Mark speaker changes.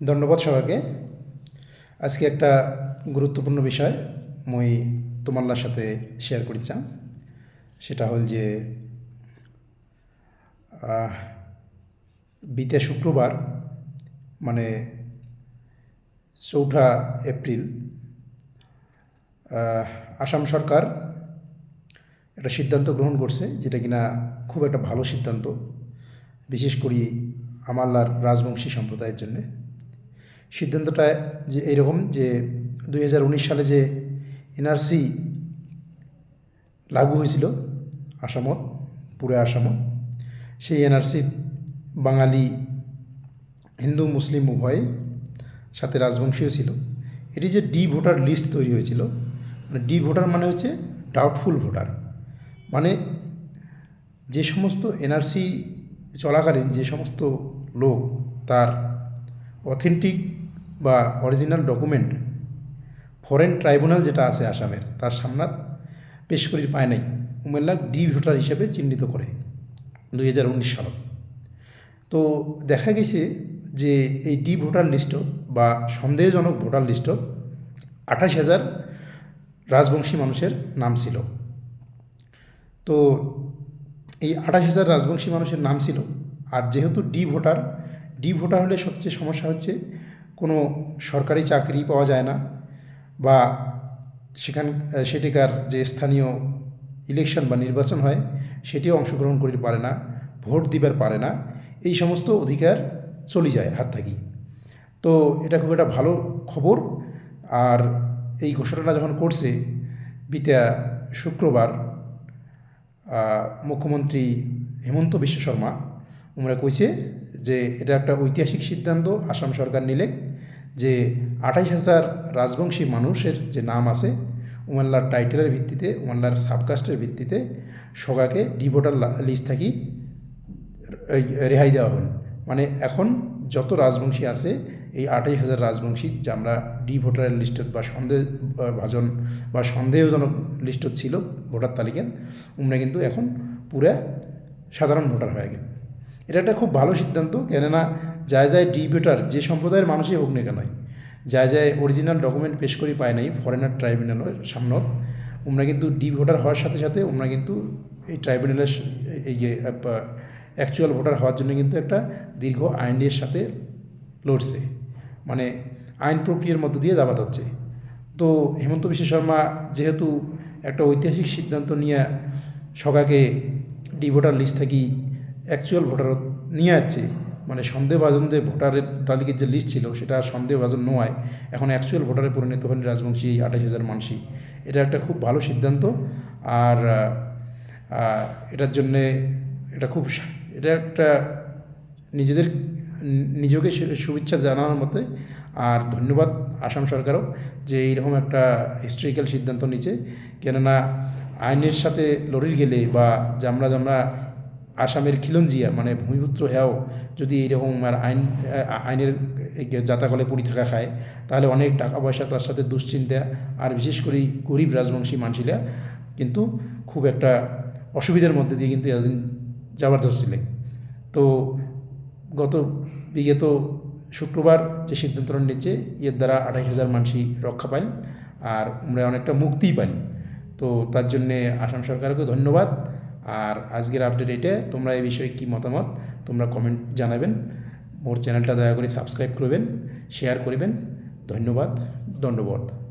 Speaker 1: ধন্যবাদ সবাইকে। আজকে একটা গুরুত্বপূর্ণ বিষয় মই তোমার সাথে শেয়ার করি চাম সেটা হল যে বিতে শুক্রবার মানে চৌঠা এপ্রিল আসাম সরকার একটা সিদ্ধান্ত গ্রহণ করছে যেটা কিনা খুব একটা ভালো সিদ্ধান্ত, বিশেষ করি আমাল্লার রাজবংশী সম্প্রদায়ের জন্যে। সিদ্ধান্তটা যে এইরকম যে দুই হাজার উনিশ সালে যে এনআরসি লাগু হয়েছিল, আসামত, পুরো আসামত, সেই এনআরসি বাঙালি হিন্দু, মুসলিম উভয় সাথে রাজবংশীয় ছিল। এটি যে ডি ভোটার লিস্ট তৈরি হয়েছিল মানে ডি ভোটার মানে হচ্ছে ডাউটফুল ভোটার। মানে যে সমস্ত এনআরসি চলাকালীন যে সমস্ত লোক তার অথেন্টিক বা অরিজিনাল ডকুমেন্ট ফরেন ট্রাইব্যুনাল যেটা আছে আসামের, তার সামনাত পেশ করি পায় নাই। উমেল্লাক ডি ভোটার হিসেবে চিহ্নিত করে দুই হাজার উনিশ সালত। তো দেখা গেছে যে এই ডি ভোটার লিস্টত বা সন্দেহজনক ভোটার লিস্টত আঠাশ হাজার রাজবংশী মানুষের নাম ছিল। তো এই আঠাশ হাজার রাজবংশী মানুষের নাম ছিল, আর যেহেতু ডি ভোটার ডি ভোটার হলে সবচেয়ে সমস্যা হচ্ছে কোনো সরকারি চাকরি পাওয়া যায় না বা সেখান, সেটিকার যে স্থানীয় ইলেকশন বা নির্বাচন হয়, সেটিও অংশগ্রহণ করিতে পারে না, ভোট দিবার পারে না, এই সমস্ত অধিকার চলে যায় হাত থাকি তো এটা খুব একটা ভালো খবর। আর এই ঘোষণাটা যখন করছে বিতা শুক্রবার মুখ্যমন্ত্রী হেমন্ত বিশ্ব শর্মা উমরা কইছে যে এটা একটা ঐতিহাসিক সিদ্ধান্ত, আসাম সরকার নিলে, যে আঠাইশ হাজার রাজবংশী মানুষের যে নাম আছে উমাল্লার টাইটেলের ভিত্তিতে উমাল্লার সাবকাস্টের ভিত্তিতে সবাইকে ডি ভোটার লিস্ট থাকি রেহাই দেওয়া হল। মানে এখন যত রাজবংশী আছে, এই আঠাইশ হাজার রাজবংশী যে আমরা ডি ভোটারের লিস্টত বা সন্দেহ ভাজন বা সন্দেহজনক লিস্টত ছিল ভোটার তালিকায়, উমরা কিন্তু এখন পুরা সাধারণ ভোটার হয়ে গেল। এটা একটা খুব ভালো সিদ্ধান্ত, কেননা যায় যায় ডি যে সম্প্রদায়ের মানুষই হোক না কেন, যায় যায় অরিজিনাল ডকুমেন্ট পেশ করি পায় নাই ফরেনার ট্রাইব্যুনালের সামনত। উমরা কিন্তু ডি ভোটার হওয়ার সাথে সাথে উমরা কিন্তু এই ট্রাইব্যুনালের এই যে অ্যাকচুয়াল ভোটার হওয়ার জন্য কিন্তু একটা দীর্ঘ আইনের সাথে লড়ছে। মানে আইন প্রক্রিয়ার মধ্য দিয়ে দাবাত হচ্ছে। তো হেমন্ত বিশ্ব শর্মা যেহেতু একটা ঐতিহাসিক সিদ্ধান্ত নিয়ে সবাইকে ডি ভোটার লিস্ট থাকি অ্যাকচুয়াল ভোটার নিয়ে যাচ্ছে মানে সন্দেহভাজন যে ভোটারের তালিকার যে লিস্ট ছিল, সেটা সন্দেহভাজন নয়। এখন অ্যাকচুয়াল ভোটারে পরিণত হল রাজবংশী আঠাশ হাজার মানুষই এটা একটা খুব ভালো সিদ্ধান্ত। আর এটার জন্যে এটা খুব এটা একটা নিজেদের, নিজেকে শুভেচ্ছা জানানোর মতে আর ধন্যবাদ আসাম সরকারও যে এইরকম একটা হিস্ট্রিক্যাল সিদ্ধান্ত নিচ্ছে কেননা আইনের সাথে লড়ির গেলে বা জামরা জামরা আসামের খিলঞ্জিয়া মানে ভূমিপুত্র হেয়াও যদি এইরকম আর আইন, আইনের জাতাকলে পড়ি থাকা খায়, তাহলে অনেক টাকা পয়সা তার সাথে দুশ্চিন্তা, আর বিশেষ করে গরিব রাজবংশী মানুষিরা কিন্তু খুব একটা অসুবিধার মধ্যে দিয়ে কিন্তু এতদিন যাবার ধরছিলেন তো গত বিগত শুক্রবার যে সিদ্ধান্তটা নিচ্ছে, এর দ্বারা আড়াই হাজার মানুষই রক্ষা পাইন আর আমরা অনেকটা মুক্তিই পাইন তো তার জন্যে আসাম সরকারকে ধন্যবাদ। আর আজকের আপডেট এটা তোমরা এই বিষয়ে কী মতামত, তোমরা কমেন্ট জানাবেন। মোর চ্যানেলটা দয়া করে সাবস্ক্রাইব করবেন শেয়ার করবেন। ধন্যবাদ দণ্ডবত